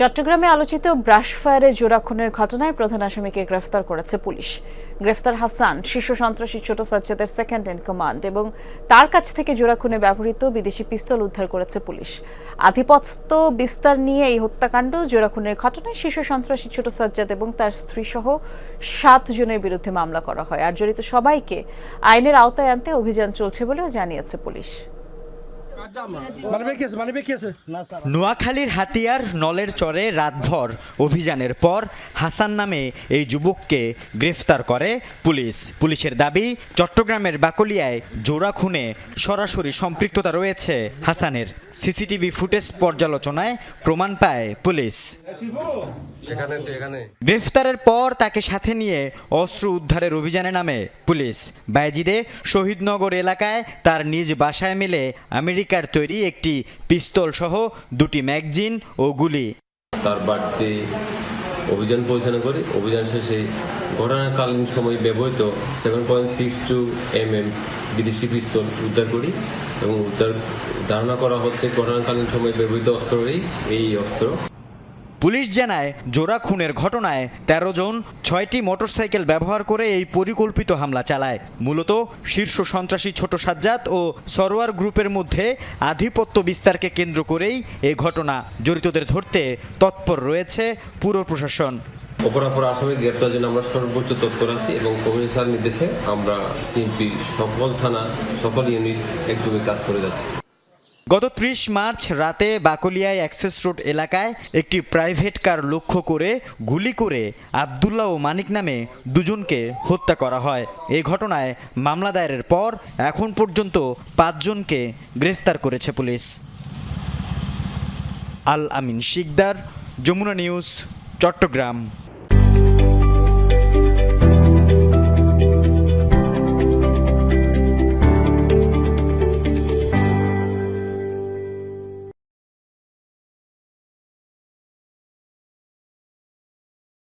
চট্টগ্রামে আলোচিত ব্রাশ ফায়ারে জোড়া খুনের ঘটনায় প্রধান আসামিকে গ্রেফতার করেছে পুলিশ। গ্রেফতার হাসান, শীর্ষ সন্ত্রাসী ছোট সাজ্জাদের সেকেন্ড ইন কমান্ড এবং তার কাছ থেকে জোড়া খুনে ব্যবহৃত বিদেশি পিস্তল উদ্ধার করেছে পুলিশ। আধিপত্য বিস্তার নিয়ে এই হত্যাকাণ্ড, জোড়া খুনের ঘটনায় শীর্ষ সন্ত্রাসী ছোট সাজ্জাদ এবং তার স্ত্রী সহ সাত জনের বিরুদ্ধে মামলা করা হয়। আর জড়িত সবাইকে আইনের আওতায় আনতে অভিযান চলছে বলেও জানিয়েছে পুলিশ। নোয়াখালীর হাতিয়ার নলের চরে রাতভর অভিযানের পর হাসান নামে এই যুবককে গ্রেফতার করে পুলিশ। পুলিশের দাবি, চট্টগ্রামের বাকলিয়ায় জোড়া খুনে সরাসরি সম্পৃক্ততা রয়েছে হাসানের। সিসিটিভি ফুটেজ পর্যালোচনায় প্রমাণ পায় পুলিশ। গ্রেফতারের পর তাকে সাথে নিয়ে অস্ত্র উদ্ধারের অভিযানে নামে পুলিশ। বাইজিদে শহীদনগর এলাকায় তার নিজ বাসায় মিলে আমেরিকার তৈরি একটি পিস্তল সহ দুটি ম্যাগজিন ও গুলি। তার বাড়িতে অভিযান পরিচালনা করি। অভিযান শেষে ঘটনাকালীন সময় ব্যবহৃত seven point six two M M বিদেশি পিস্তল উদ্ধার করি এবং উদ্ধার ধারণা করা হচ্ছে ঘটনাকালীন সময় ব্যবহৃত অস্ত্রই এই অস্ত্র। পুলিশ জানায়, জোড়া খুনের ঘটনায় তেরো জন, ছয়টি মোটরসাইকেল ব্যবহার করে এই পরিকল্পিত হামলা চালায়। মূলত শীর্ষ সন্ত্রাসী ছোট সাজ্জাদ ও সরোয়ার গ্রুপের মধ্যে আধিপত্য বিস্তারকে কেন্দ্র করেই এই ঘটনা জড়িতদের ধরতে তৎপর রয়েছে পুরো প্রশাসন। অপরাপর আসামি গ্রেপ্তার জন্য আমরা সর্বোচ্চ তৎপর আছি এবং কমিশনার নির্দেশে আমরা সিএমপি সকল থানা, সকল ইউনিট একযোগে কাজ করে যাচ্ছি। গত ত্রিশ মার্চ রাতে বাকলিয়ায় অ্যাক্সেস রোড এলাকায় একটি প্রাইভেট কার লক্ষ্য করে গুলি করে আবদুল্লাহ ও মানিক নামে দুজনকে হত্যা করা হয়। এই ঘটনায় মামলা দায়েরের পর এখন পর্যন্ত পাঁচজনকে গ্রেফতার করেছে পুলিশ। আল আমিন শিকদার, যমুনা নিউজ, চট্টগ্রাম।